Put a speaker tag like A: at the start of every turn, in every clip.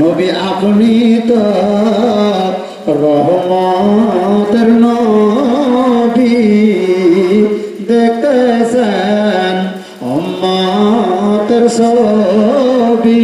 A: নবী আপনি তো রহমতের নবী। দেখতেছেন অম্মাতের সবী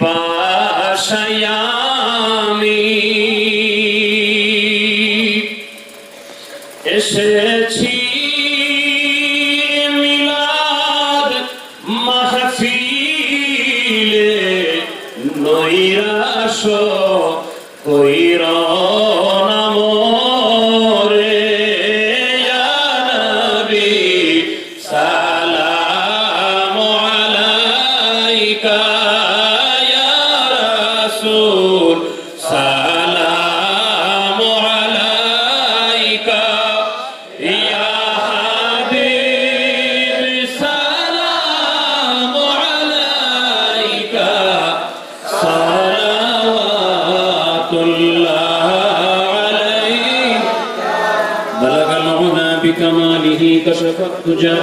B: পিপাসায় আমি এসেছি মিলাদ মাহফিলে নৈরাশ কইর الرسول. سلام عليك يا حبيبي سلام عليك. صلوات الله عليك. بلغ العنا بكماله كشف الدجى